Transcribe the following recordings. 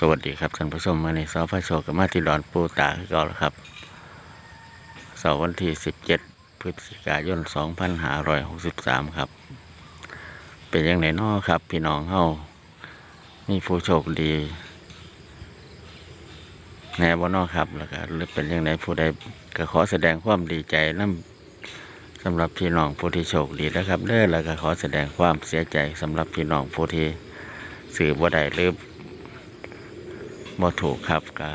สวัสดีครับท่านผู้ชมมาในซอฟโชกับมาที่ดอนปูตาคือเก่าแล้วครับเสาร์วันที่ 17 พฤศจิกายน 2563 ครับ เป็นยังไงน้อครับ พี่น้องเฮานี่ผู้โชคดีแน่บ่นอครับแล้วก็หรือเป็นยังไงผู้ใดก็ขอแสดงความดีใจนํสำหรับพี่น้องผู้ที่โชคดีนะครับเด้อแล้วก็ขอแสดงความเสียใจสำหรับพี่น้องผู้ที่สื่อบ่ได้หรือ บ่ถูกครับก็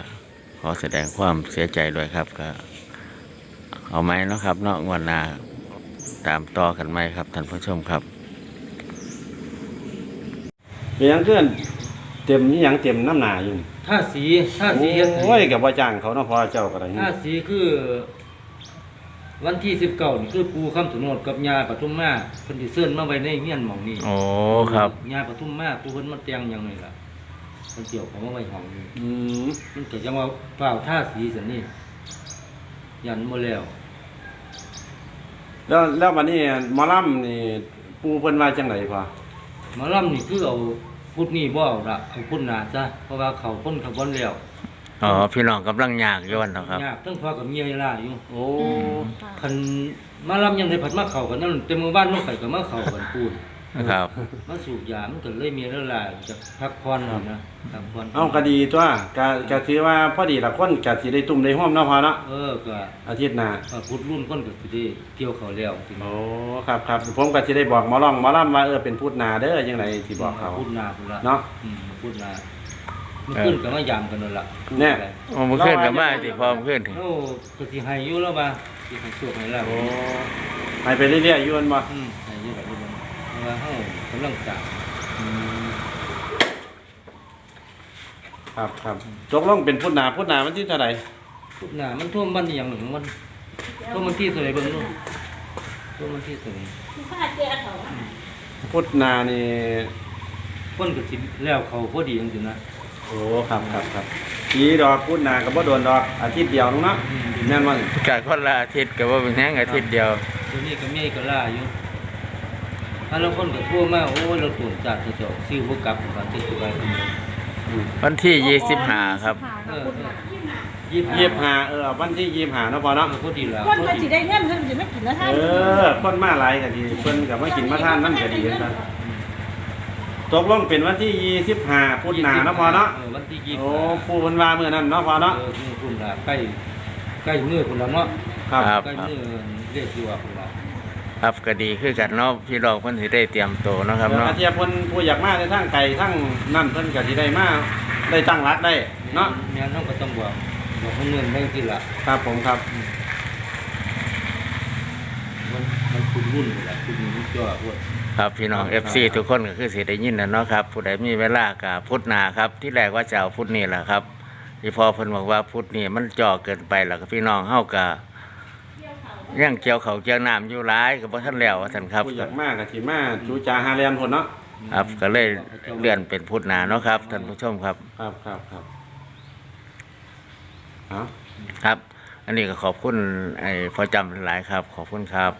ขอแสดงความเสียใจด้วยครับก็เอาไหมเนาะครับเนาะงวันหน้าตามต่อกันไหมครับท่านผู้ชมครับเป็นหยังเกินเต็มนี่ยังเต็มน้ำหนาอยู่ท่าสีท่าสีเฮ็ดให้ โอ้ยกับว่าจ้างเขาเนาะพอเจ้าก็ได้ท่าสีคือ วันที่สิบเก้านี่คือปูคำสนดกับยาปทุมมาเพิ่นสิเชิญมาไว้ในเฮียนหม่องนี้โอ้ครับยาปทุมมาปูเพิ่นมาแต่งหยังนี่ล่ะ เพิ่นเกี่ยวของมาไว้ห้องนี้อืมมันก็จังว่าเปล่าท่าสีสันนี่ยันบ่แล้วแล้วแล้ววันนี้หมอลำนี่ปูเพิ่นว่าจังไดพอหมาล่ำนี่คือเอาพุทธนี่บ่เอาละเอาพุทธหนาซะเพราะว่าเขาพ้นขบวนแล้วอ๋อพี่น้องกำลังยากอยู่วันเนาะครับ ยากทั้งพ่อกับเมียล่าอยู่โอ้คันมาล่ำยังได้ผัดมาเข้ากันนั่นเต็มมือบ้านน้องไข่ก็มาเข้ากันปูนนะ ครับ มาสูบยามันก็เลยมีแล้วล่ะจะพักผ่อนหน่อยนะพักผ่อนเอาก็ดีตัวก็ก็ถือว่าพอดีละคนก็สิได้ตุ่มได้ห้อมเนาะพอเนาะเออก็อาทิตย์หน้าเอ่อพุทธรุ่นคนก็สิได้เกี่ยวเขาแล้วทีนี้โอ้ครับครับผมก็สิได้บอกหมอร้องหมอลำว่าเออเป็นพูดนาเด้อจังไดสิบอกเขาพูดนาพุ่นละเนาะอืมพูดนามันขึ้นก็มายามกันนั่นล่ะแน่โอ้เมื่อคืนกับมาสิพอเมื่อคืนถึงโอ้ก็สิให้อยู่แล้วบ่าสิให้สวกให้แล้วโอ้ให้ไปเรื่อยๆอยู่อันบ่ ว่าเฮากำลังสร้างครับครับตกลงเป็นพูดนาพูดนามันที่เท่าไหร่พูดนามันท่วมบ้านอหย่างหนึ่งมันท่วมมันที่สวยเบิ่งนู่นท่วมมันที่สวยพูดนานี่คนก็สิแล้วเขาพอดีจังซี่นะโอ้ครับครับครับปีดอกพูดนาก็บ่โดนดอกอาทิตย์เดียวนึงเนาะอืมแม่นบ่นี่กะคนละอาทิตย์กับว่าเป็นแห้งอาทิตย์เดียว ตัวนี้ก็มีก็ล่าอยู่ ถ้าเราคนก็ทั่วมาโอ้ยเราตรวจจัดจะเจาะซิวบ่กลับกันที่ตัวไปวันที่ยี่สิบห้าครับ เออยี่ยี่สิบห้าเออวันที่ยี่สิบห้าเนาะพอเนาะพอดีแล้วคนก็สิได้เงินเพิ่นสิไม่กินแล้วท่านเออคนมาหลายก็ดีเพิ่นก็มากินมาทานนั่นก็ดีนะครับตกลงเป็นวันที่ยี่สิบห้าพูดนาเนาะพอเนาะเออวันที่ยี่สิบโอ้ผู้เพิ่นว่ามื้อนั้นเนาะพอเนาะเออนี่คุณละใกล้ใกล้มือคุณละเนาะครับครับใกล้มือเรียกที่ว่าคุณละ ครับก็ดีคือกันเนาะพี่น้องเพิ่นสิได้เตรียมตัวเนาะครับเดี๋ยวเนาะอาเทียบเพิ่นผู้อยากมาในทางไกลทางนั่นเพิ่นก็สิได้มาได้ตั้งรักได้เนาะแม่น้องก็ต้องบอกบอกให้เงินได้ที่ละครับผมครับ มันมันคุณรุ่นคุณละคุณรุ่นจ่อพวดครับพี่น้อง FC ทุกคนก็คือสิได้ยินนะเนาะครับผู้ใดมีเวลาก็พุธหนาครับ ที่แรกว่าจะเอาพุธนี้แหละครับที่พอเพิ่นบอกว่าพุธนี้มันจ่อเกินไปแล้วก็พี่น้องเฮาก็ ยังเกี่ยวเขาวเกี่ยวน้ำอยู่หลายก็บ่ทันแล้วว่าซั่นครับผู้อยากมาก็สิมาจูจาหาแลนพุ่นเนาะครับ ก็เลยเลื่อนเป็นพุธหนาเนาะครับท่านผู้ชมครับ ครับครับครับเอาครับ อันนี้ก็ขอบคุณไอ้พอจำหลายครับ ขอบคุณครับ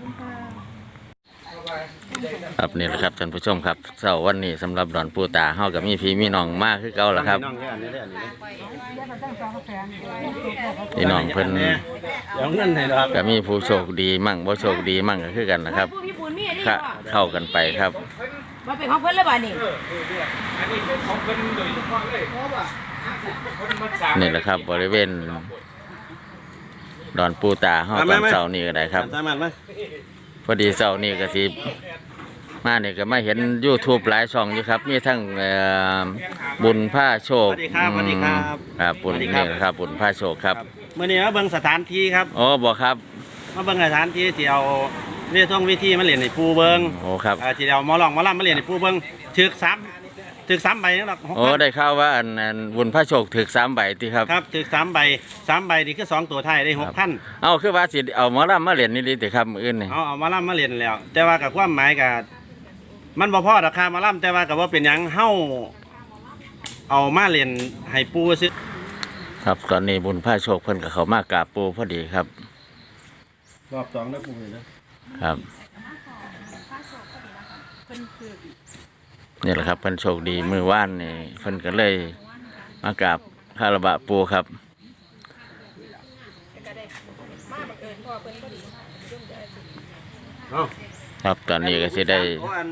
ครับนี่แหละครับท่านผู้ชมครับเสาร์วันนี้สำหรับดอนปูตาเฮากับมีพี่มีน้องมากคือเก่าแล้วครับ น้องแค่อันนี้ได้อันนี้พี่น้องเพิ่นเดี๋ยวเงินให้ดอกก็มีผู้โชคดีมั่งบ่โชคดีมั่งก็คือกันนะครับผู้มีบุญมีอันนี้ค่ะเข้ากันไปครับมาเป็นของเพิ่นแล้วบ่นี่นี่แหละครับ บริเวณ ดอนปูตาเฮาตอนเสาร์นี้ก็ได้ครับ สามารถไหมพอดีเสาร์นี้ก็สิ มาเนี่ยก็มาเห็น YouTube หลายช่องอยู่ครับ มีทั้งเอ่อบุญผ้าโชคอืมครับบุญนี่นะครับบุญผ้าโชคครับเมื่อนี้มาเบิ่งสถานที่ครับอ๋อบอกครับมาเบิ่งสถานที่ที่เอาเรียกท่องวิธีมาเรียนในปูเบิ่งโอ้ครับอ่าที่เอาหมอลองหมอลำมาเรียนในปูเบิ่งถึกซ้ำถึกซ้ำใบนั่นหรอกหกโอ้พันได้ข่าวว่าอันอันบุญผ้าโชคถึกสามใบติครับ ครับถึกสามใบสามใบนี่คือสองตัวไทายได้หกพันเอาคือว่าสิเอาหมอลำมาเล่นนี่ดีติครับมื้ออื่นนี่เอาเอาหมาล่ำมาเรียนแล้ว แต่ว่ากับความหมายกับ มันบ่พอราคาหมาล่ำแต่ว่ากับว่าเป็นหยังเฮาเอามาเรียนให้ปูซื้อครับตอนนี้บุญผ้าโชคเพิ่นกับเขามากราบปูพอดีครับ รอบสองนะปูเลยนะครับ นี่แหละครับเพิ่นโชคดีมือว่านนี่เพิ่นก็เลยมากราบคารวะปูครับเอ้าครับตอนนี้ก็สิได้ โอ้อัน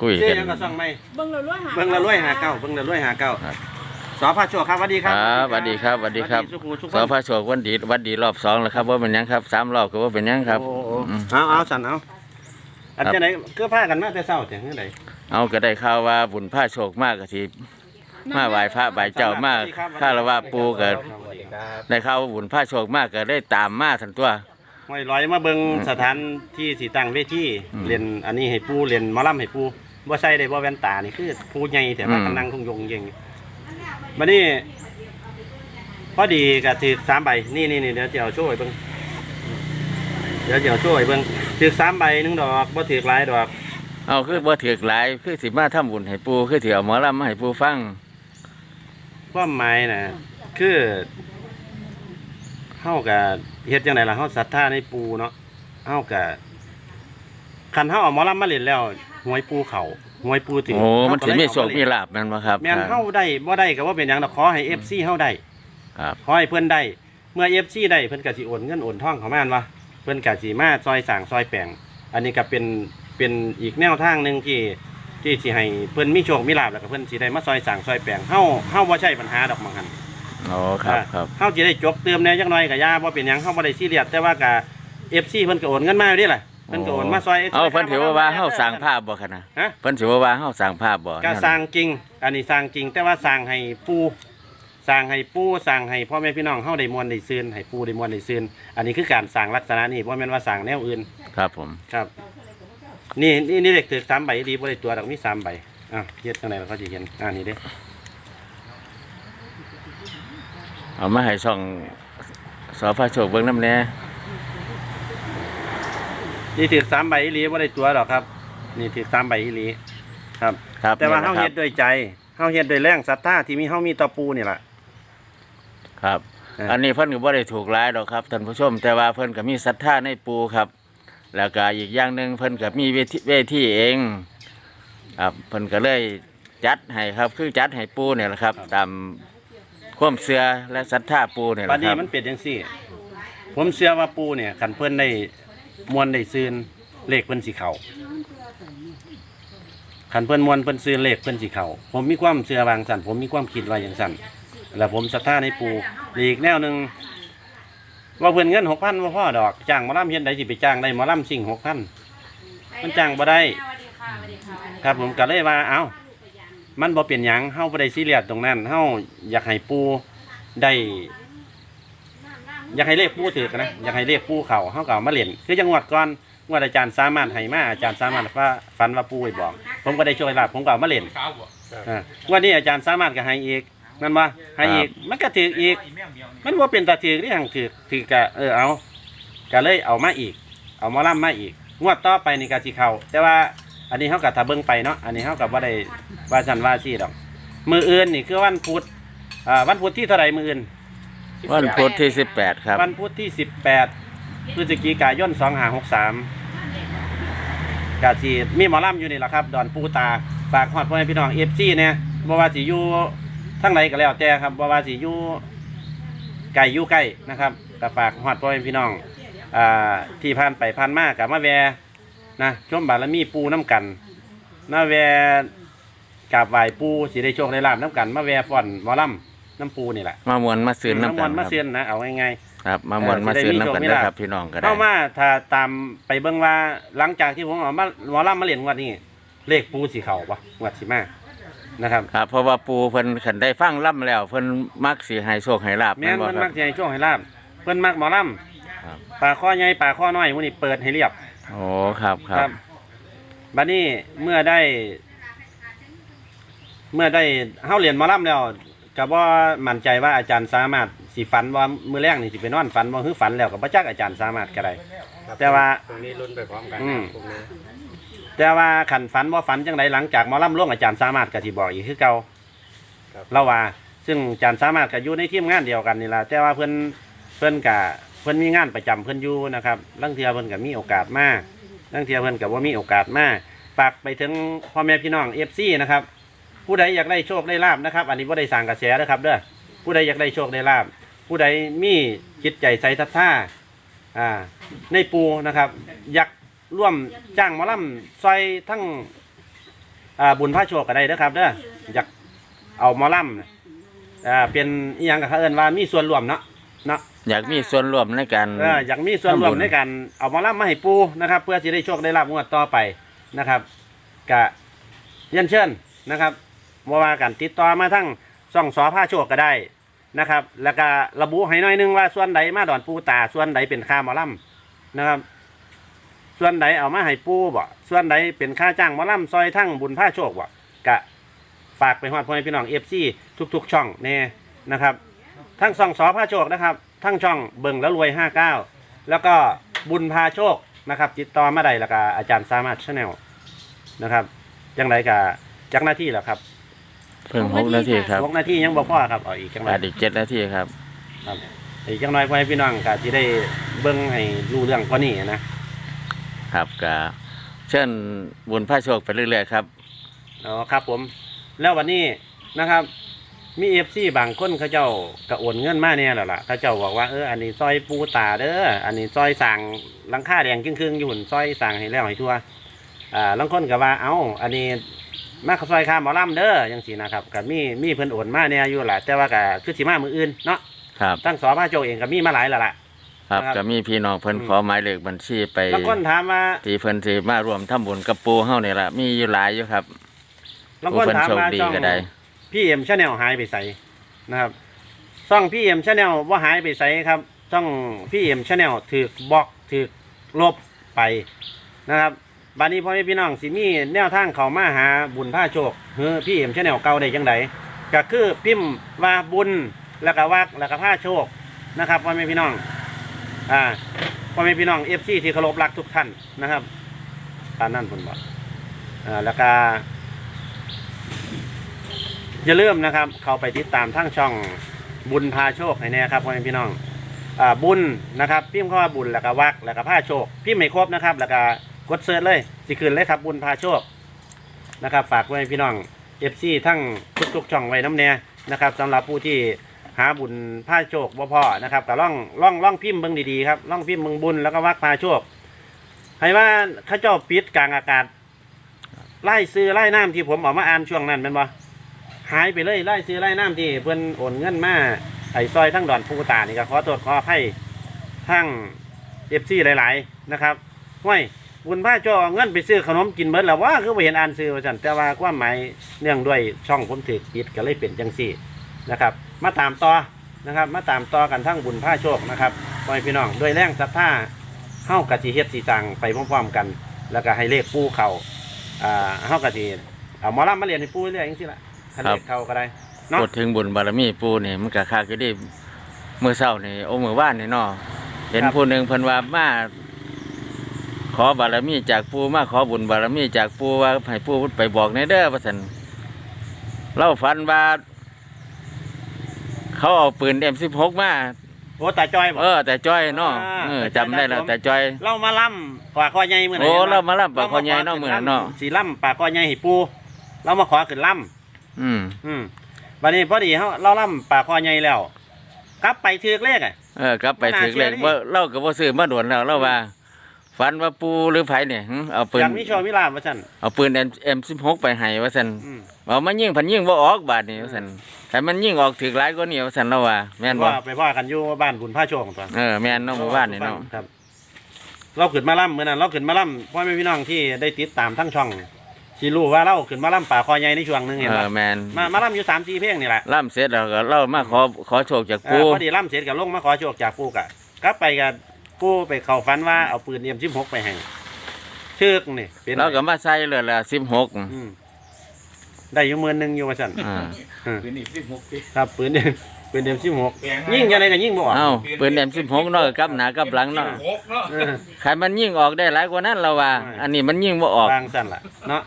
คุยเจ๊กัน ยังก็ส่องไม่เบิ่งเรารวยหาเบิ่งละรวยหาเก้าเบิ่งละรวยหาเก้าครับ สอพระโชคครับสวัสดีคครัรับสวัสดีครับสวัสดีครับสุขุมสุขสอพระโชควันดีวันดีรอบสองแล้วครับว่าเป็นหยังครับสามรอบก็ว่าเป็นหยังครับ โอ้โหอืม เอาเอาสั่นเอาอันครับจะไหนก็พากันมาแต่เช้าแต่เมื่อไหร่เอาก็ได้ข่าวว่าบุญพระโชคมากก็สิมาไหว้พระไหว้เจ้ามากคารวะปูก็ได้ข่าวว่าบุญพระโชคมากก็ได้ตามมาทันตัว ห้อยลอยมาเบิ่งสถานที่สีตั้งเวทีอืมเรียนอันนี้ให้ปูเรียนหมอลำให้ปู บ่ใส่ได้บ่แว่นตานี่คือปูใหญ่แต่ว่าอืม กำลังคงยงยิงบัดนี้พอดีก็ถือสามใบนี่นี่นี่เดี๋ยวจะเอาช่วยเบิ่งเดี๋ยวจะเอาช่วยเบิ่งถือสามใบหนึงดอกบ่ถือหลายดอก เอาคือบ่ถือกหลายคือสิมาทำบุญให้ปูคือสิเอาหมอลำมาให้ปูฟัง ความหมายน่ะคือเฮากับเฮ็ดจังไดล่ะเฮาศรัทธาในปูเนาะเฮากับคันเฮาเอาหมอลำมาเล่นแล้ว หวยปูเขาหวยปูถึงโอ้มันสิมีโชคมีลาลาบแม่นบ่ครับแม่นเฮาได้บ่ได้ก็ว่าเป็นหยังดอกขอให้ FC เฮาได้ครับขอให้เพิ่นได้เมื่อ FC ได้เพิ่นก็สิโอนเงินโอนทองเข้ามาหั่นวะเพิ่นก็สิมาซอยสร้างซอยแปลงอันนี้ก็เป็นเป็นอีกแนวทางหนึงที่ที่สิให้เพิ่นมีโชคมีลาบแล้วก็เพิ่นสิได้มาซอยสร้างซอยแปลงเฮาเฮาบ่ใช่ปัญหาดอกมังหันโอ้ครับครับเฮาสิได้จกเติมแหน่จักหน่อยก็ย่าบ่เป็นหยังเฮาบ่ได้ซีเรียสแต่ว่าก็ FC เพิ่นก็โอนเงินมาอยู่เดิล่ะ เพิ่นก็โอนมาซอยเอาเพิ่นถือว่าว่าเฮาสร้างภาพบ่คั่นนะฮะ เพิ่นถือว่าว่าเฮาสร้างภาพบ่ก็สร้างจริง อันนี้สร้างจริง แต่ว่าสร้างให้ปู่สร้างให้ปู่สร้างให้พ่อแม่พี่น้องเฮาได้มวลได้ซืนให้ปู่ได้มวลได้ซืนอันนี้คือการสร้างลักษณะนี้บ่แม่นว่าสร้างแนวอื่นครับผมครับ นี่นี่นี่เด็กถือ3ใบดีบ่ได้ตัวดอกมีสามใบอะเฮ็ดจังไดเราก็สิเห็นอ่านี่เด้เอามาให้ช่องสอพระโชคเบิ่งนำแหน่ นี่ถือสามใบอีหลีบ่ได้ตัวดอกครับ นี่ถือสามใบอีหลีครับ ครับแต่ว่านี่เฮาแหละคเฮ็รับดด้วยใจเฮาเฮ็ดด้วยแรงศรัทธาที่มีเฮามีต่อปู่นี่ล่ะครับเอออัอันนี้เพิ่นก็บ่ได้ถูกหลายดอกครับท่านผู้ชม แต่ว่าเพิ่นก็มีศรัทธาในปูครับ แล้วก็อีกอย่างหนึงเพิ่นก็มีเวทีเวทีเองครับเพิ่นก็เลยจัดให้ครับ คือจัดให้ปูเนี่ยแหละครับ ตามความเชื่อและศรัทธาปูเนี่ยแหบัดละคนี้รับมันเป็นจังซี่ ผมเชื่อว่าปู่เนี่ยคันเพิ่นได้ มวลได้ซื้นเลขเพิ่นสิเขาคันเพิ่นมวลเพิ่นซื้นเลขเพิ่นสิเขาผมมีความเชื่อวางสั่นผมมีความคิดว่าอย่างสั่นแล้วผมศรัทธาในปู่อีกแนวหนึงว่าเพิ่นเงิน6,000บ่าพ่อดอกจ้างมอลำเฮ็ดได้สิไปจ้างได้มอลำสิ่ง6,000มันจ้างบ่ได้ ครับผมก็เลยว่าเอ้ามันบ่เป็นหยังเฮาบ่ได้ซีเรียสตรงนั้นเฮาอยากให้ปูได้ อยากให้เลขปู่ถือกันนะอยากให้เลขปู่เข้าเฮาก็เอามาเล่นคือจังหวัดก่อนงวดอาจารย์สามารถให้มาอาจารย์สามารถว่าฝันว่าปู่ให้บอก ผมก็ได้ช่วยลาบผมก็เอามาเล่นอ่างวันนี้อาจารย์สามารถก็ให้อีกนั่นว่าให้อีกมันก็ถืออีก มันบ่เป็นตาถือที่หังถือถือก็เออเอาก็เลยเอามาอีก เอาหมาล่ำมาอีก งวดต่อไปนี่ก็สิเข้าแต่ว่าอันนี้เฮากับถ้าเบิ่งไปเนาะอันนี้เฮากับว่าได้ว่าสันว่าซี่ดอก มืออื่นนี่คือวันพุธอ่าวันพุธที่เท่าไหร่มืออื่น วันพุธที่สิบแปดครับ วันพุธที่ 18พฤศจิกายน2563กาสิมีหมอลำอยู่นี่แหละครับ ดอนปูตา ฝากฮอดพ่อแม่พี่น้อง FC เนี่ยบ่ว่าสิอยู่ทั้งไหนก็แล้วแต่ครับบ่ว่าสิอยู่ไกลอยู่ใกล้นะครับก็ฝากฮอดพ่อแม่พี่น้องอ่าที่ผ่านไปผ่านมากับมาแวนะชมบารมีปูน้ำกันมาแวกราบไหว้ปูสิได้โชคได้ลาบน้ำกันมาแวฟ้อนหมอลำ น้ำปูนี่แหละมามวนมาซื้อน้ำมกัวนนคมารับเซียนนะเอาง่ายๆครับมามวนมาซื้อน้ำกันเด้อครับพี่น้องก็ได้เข้ามาถ้าตามไปเบิ่งว่าหลังจากที่ผมเอามาหมอลำมาเล่นงวดนี้ เลขปูสีเขาปะงวดสีมานะครับครับเพราะว่าปูเพิ่นขันได้ฟังล่ำแล้วเพิ่นมักสีให้โชคให้ลาบแม่นบ่มันคมัรับกจะให้ช่วงให้ลาบเพิ่นมักหมอลครับำป่าข้อใหญ่ป่าข้อน้อยมื้อนี้เปิดให้เรียบ โอ้ครับครับบัดนี้เมื่อได้ เมื่อได้เฮาเรียนหมอลำแล้ว ก็บ่มั่นใจว่าอาจารย์สามารถสิฝันว่ามื้อแรกนี่สิไปนอนฝันบ่คือฝันแล้วก็บ่จักอาจารย์สามารถก็ได้แต่ว่า ตรงนี้ลุ้นไปพร้อมกันอืมตรงนี้แต่ว่าขันฝันว่าฝันจังไดหลังจากหมอลำลงอาจารย์สามารถก็สิบอกอีกคือเก่าเราว่า ซึ่งอาจารย์สามารถก็อยู่ในทีมงานเดียวกันนี่ล่ะแต่ว่าเพิ่นเพิ่นก็เพิ่นมีงานประจำเพิ่นอยู่นะครับลังเทียเพิ่นก็มีโอกาสมาลังเทียเพิ่นก็บ่มีโอกาสมาฝากไปถึงพ่อแม่พี่น้อง FC นะครับ ผู้ใดอยากได้โชคได้ลาบนะครับ อันนี้ว่าได้สั่งกระแสนะครับเด้อผู้ใดอยากได้โชคได้ลาบผู้ใดมีจิตใจใส่ทัท่าอ่าในปูนะครับ อยากร่วมจ้างหมอลำซอยทั้งอ่าบุญพระโชคก็ได้นะครับเด้ออยากเอาหมอลำอ่าเป็นอหยังกับเขาเอินว่ามีส่วนร่วมเนาะเนาะ อยากมีส่วนร่วมในการ เอออยากมีส่วนร่วมทำบุญ ในการเอาหมอลำมาให้ปูนะครับ เพื่อจะได้โชคได้ลาบงวดต่อไปนะครับกะเรียนเชิญนะครับ ว่าว่ากันติดต่อมาทั้งซ่องสอผ้าโชคก็ได้นะครับ แล้วก็ระบุให้หน่อยนึงว่าส่วนใดมาดอนปูตาส่วนใดเป็นค่าหมอลำนะครับ ส่วนใดเอามาให้ปูบ่ส่วนใดเป็นค่าจ้างหมอลำซอยทั้งบุญผ้าโชคบ่กะฝากไปฮอดพ่อแม่พี่น้องเอฟซีทุก ๆ ช่องแน่นะครับ ทั้งซ่องสอผ้าโชคนะครับ ทั้งช่องเบิ่งแล้วรวย59แล้วก็บุญพาโชคนะครับ ติดต่อมาได้แล้วก็อาจารย์สามารถชาแนลนะครับจังไรกับจักหน้าที่แล้วครับ เพิ่งหกนาทีครับหกนาทียังบอกพ่อครับเอาอีกจังไรขาดอีกเจ็ดนาทีครับครับอีกจังไรพ่อให้พี่น้องก็ที่ได้เบิ่งให้รู้เรื่องกว่านี้นะครับก็เชิญบุญพระโชคไปเรื่อยๆครับอ๋อครับผม แล้ววันนี้นะครับมีเอฟซีบางคนเขาเจ้ากระโอนเงินมาเนี่ยแล้วล่ะเขาเจ้าบอกว่าเอออันนี้ซอยปูตาเด้ออันนี้ซอยสั่งหลังคาแดงครึ่งๆอยู่หุ่นซอยสั่งให้แล้วให้ทั่วอ่าบางคนก็ว่าเอ้า อันนี้ มาซอยคาหมอลำเด้อยังสีนะครับก็มีมีเพิ่นโอนมาเนี่ยอยู่ล่ะแต่ว่าก็คือสิมามืออื่นเนาะครับ ตั้งสอพระโจเองก็มีมาหลายแล้วล่ะ ครับครับก็มีพี่น้องเพิ่นอืม ขอหมายเลขบัญชีไปบางคนถามว่าที่เพิ่นสิมารวมทำบุญกับปูเฮานี่ล่ะมีอยู่หลายอยู่ครับบางผู้คนเพิ่นถามโชคมาดีช่องก็ได้ พี่เอ็มชาแนลหายไปใส่นะครับช่องพี่เอ็มชาแนลว่าหายไปใส่ครับช่องพี่เอ็มชาแนลถือบล็อกถือลบไปนะครับ บัดนี้พ่อแม่พี่น้องสิมีแนวทางเขามาหาบุญผ้าโชคเฮ้อพี่เอ็มชาแนลเก่าได้จังไดก็คือพิมพ์ว่าบุญแล้วก็วักแล้วก็ผ้าโชคนะครับพ่อแม่พี่น้องอ่าพ่อแม่พี่น้องเอฟซีที่เคารพรักทุกท่านนะครับตามนั่นผมบอกอ่าแล้วก็อย่าลืมนะครับ เข้าไปติดตามทั้งช่องบุญพาโชคให้แน่ครับพ่อแม่พี่น้องอ่าบุญนะครับ พิมพ์เข้ามาบุญแล้วก็วักแล้วก็พาโชคพิมพ์ไม่ครบนะครับ แล้วก็ กดเซิร์ชเลยสิขึ้นเลยครับบุญพาโชคนะครับ ฝากไว้พี่น้องเอฟซีทั้งทุกๆช่องไว้น้ำแน่นะครับสำหรับผู้ที่หาบุญพาโชคบ่พ่อนะครับก็ล่องล่องล่องพิมพ์เบิ่งดีๆครับล่องพิมพ์เบิ่งบุญแล้วก็วักพาโชคให้ว่าข้าเจ้าปิดกลางอากาศไล่ซื้อไล่น้ำที่ผมออกมาอ่านช่วงนั้นเป็นบ่หายไปเลยไล่ซื้อไล่น้ำที่เพิ่อนโอนเงินมาไอ้ซอยทั้งดอนปูตานี่ก็ขอตรวจขอให้ทั้งเอฟซีหลาย ๆ นะครับห้วย บุญพระเจ้าเอาเงินไปซื้อขนมกินเบิดแล้วว่าคือไปเห็นอ่านซื้อว่าซั่นแต่ว่าความหมายเนื่องด้วยช่องผมถือปิดก็เลยเป็นจังซี่นะครับ มาตามต่อนะครับ มาตามต่อกันทั้งบุญพระโชคนะครับพ่อแม่พี่น้องด้วยแรงศรัทธาเฮากะสิเฮ็ดสิสั่งไปพร้อมๆกัน แล้วก็ให้เลขปูเขาอ่าเฮากะสิเอาหมอลำมาเรียนให้ปูเรื่อยๆจังซี่ล่ะคันเลขเข้าก็ได้เนาะ พูดถึงบุญบารมีปูนี่มันก็คักอยู่ดิมื้อเช้านี่โอ้มื้อวานนี่เนาะเห็นครับ ผู้หนึงเพิ่นว่ามาข อบารมีจากปูมาขอบุญบารมีจากปูว่าให้ปูไปบอกในเด้อว่าซั่นเราฝันว่าเขาเอาปืน M16 มาโอ้ตาจอยบอก เออแต่จ้อยเนาะอ่า เออแต่จำได้แล้วผมแต่จ้อย เรามาล่ำปากคอใหญ่เมื่อไหร่โอ้ห็นบ่เรามาล่ำปากคอใหญ่เนาะมื้อนั้นเนาะ สีล่ำปากคอใหญ่ให้ปูเรามาขอขึ้นล่อืมำอืมบัดนี้พอดีเฮาเราล่ำปากคอใหญ่แล้ว กลับไปถือเลขอะ เออ กลับไปไม่น่าถึงเลยเชื่อนี่ว่าเราก็บ่ซื้อมาโดนแล้วเราว่า ฝันว่าปูหรือไผเนี่ยหึเอาปือนยากมีโชว์มีลาบว่าซั่น เอาปืน M M16 ไปให้ว่าซั่นอืม เอามันยิงพันยิงบ่ออกบาดนี่ว่าซั่นแต่มันยิงออกถึกหลายกว่านี้ว่าซั่นเราว่าแม่นบ่ว่าไปพ่อกันอยู่บ้านบุญพระโชคตัวเออแม่นเนาะหมู่บ้านนี่เนาะครับ เราขึ้นมาล่ำเมื่อนั้นเราขึ้นมาล่ำพ่อแม่พี่น้องที่ได้ติดตามทั้งช่องสิรู้ว่าเราขึ้นมาล่ำปากคอใหญ่ในช่วงหนึงเห็นเอบ่อแม่นมามาล่ำอยู่สามสี่เพลงนี่แหละล่ำเสร็จแล้วก็เรามาขอขอโชคจากเอปูอพอดีล่ำเสร็จกับลงมาขอโชคจากปูกะกลับไปกับ ปูไปเข้าฝันว่าเอาปืนเอ็มสิบหกไปให้ชึกนี่เป็นเราก็มาใส่เลยละ16อืมได้อยู่หมื่นหนึ่งอยู่ว่าสั่นอ่าปืนอีกสิบหกปีครับปืนเอ็มปืนเอ็มสิบหกแปลงยิ่งยังไงก็ยิ่งบ่ออกเอ้าปืน M16 เนาะกับหน้ากับหลังเนาะหกเนาะเออใครมันยิงออกได้หลายกว่านั้นเราว่าใช่อันนี้มันยิงบ่ออกบางสั่นล่ะเนาะ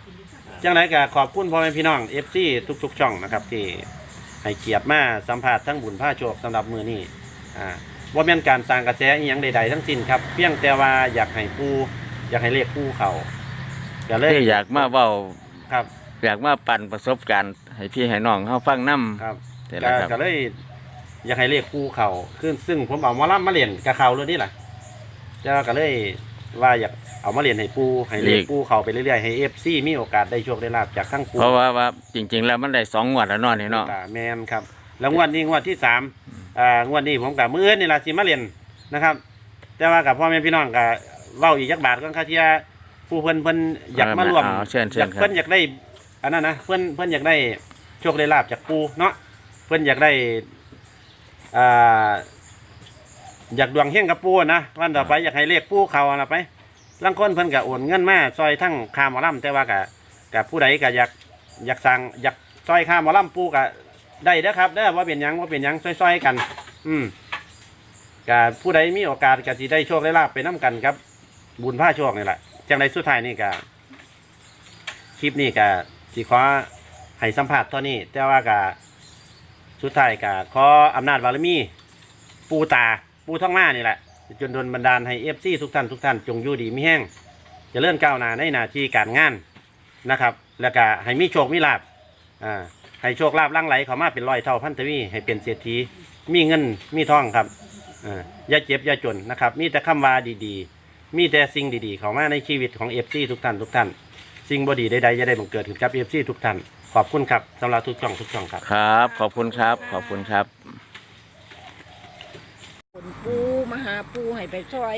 จังไรก็ขอบคุณพ่อแม่พี่น้องเอฟซีทุก ๆ ช่องนะครับที่ให้เกียรติมาสัมผัสทั้งบุญผ้าโชคสำหรับมือนี้อ่า ว่าเป็นการสร้างกระแสอีหยังใดๆทั้งสิ้นครับ เพียงแต่ว่าอยากให้ปูอยากให้เรียกปูเขาก็เลยที่อยากมาเว้าครับอยากมาปั่นประสบการณ์ให้พี่ให้น้องเฮาฟังนํครับแต่ละครับ ก็เลย อยากให้เรียกปูเขาขึ้นซึ่งผมเอามาล่ำมาเรียนกับเขาเลยนี่แหละเจ้าก็เลยว่าอยากเอามาเรียนให้ปูให้เรียกปูเขาไปเรื่อยๆให้เอฟซีมีโอกาสได้โชคได้ลาบจากทั้งปูเพราะว่าว่าจริง ๆ แล้วมันได้สองงวดแล้วเนาะนี่เนาะ ตาแมนครับ แล้วงวดนี้งวดที่สาม อ่างวดนี้ผมกับมืออนนี่ละสิมาเรียนนะครับ แต่ว่ากับพ่อแม่พี่น้องกับเล่าอีกจักบาทก็ค่าที่ผู้เพิ่นเพิ่นอยากมารวมเอาเชิญเชิอยาญกครับเพิ่นอยากได้อันนั้นนะเพิ่นเพิ่นอยากได้โชคได้ลาบจากปูเนาะเพิ่นอยากได้อ่าอยากดวงเฮงกับปูนะวันต่อไปอยากให้เลขปูเขาอะไรไปลังคนเพิ่นก็โอนเงินมาซอยทั้งคาหมอลำแต่ว่ากับกับผู้ใดก็อยากอยากสั่งอยากซอยคาหมอลำปูก็ ได้เด้อครับเด้อว่าเป็นหยังว่าเป็นหยังซอยๆกัน อืมกับผู้ใดมีโอกาสก็สิได้โชคได้ลาบไปน้กันครับ บุญผ้าโชคนี่แหละจังไรสุดท้ายนี่ก็คลิปนี้ก็สิขอให้สัมผัสเท่านี้ แต่ว่าก็สุดท้ายก็ขออำนาจบารมี ปูตาปูท่องมานี่แหละจนโดนบันดาลให้เอฟซีทุกท่านทุกท่านจงอยู่ดีมีแห้งจะเลื่อนก้าวหน้าในหน้าที่การงานนะครับ แล้วก็ให้มีโชคมีลาบอ่า ให้โชคลาบล่างไหลเข้ามาเป็นร้อยเท่าพันทวีให้เป็นเศรษฐีมีเงินมีทองครับอ่าอย่าเจ็บอย่าจนนะครับ มีแต่คำว่าดีๆ มีแต่สิ่งดีๆ เข้ามาในชีวิตของเอฟซีทุกท่านทุกท่าน สิ่งบดีใดๆจะได้บังเกิดขึ้นกับเอฟซีทุกท่าน ขอบคุณครับสำหรับทุกช่องทุกช่องครับ ครับ ขอบคุณครับ ขอบคุณครับคนปูมาหาปูให้ไปช่วย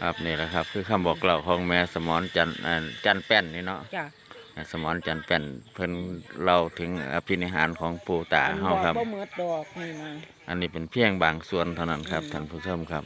ครับนี่แหละครับ คือคำบอกเล่าของแม่สมอนจันอ่าจันแป้นนี่เนาะ จ้ะแม่ สมอนจันแป้นเพิ่นเล่าถึงอภินิหารของปู่ตามันเฮาบอกครับ บ่เหมือดดอกนี่นะ อันนี้เป็นเพียงบางส่วนเท่านั้นครับท่านผู้ชมครับ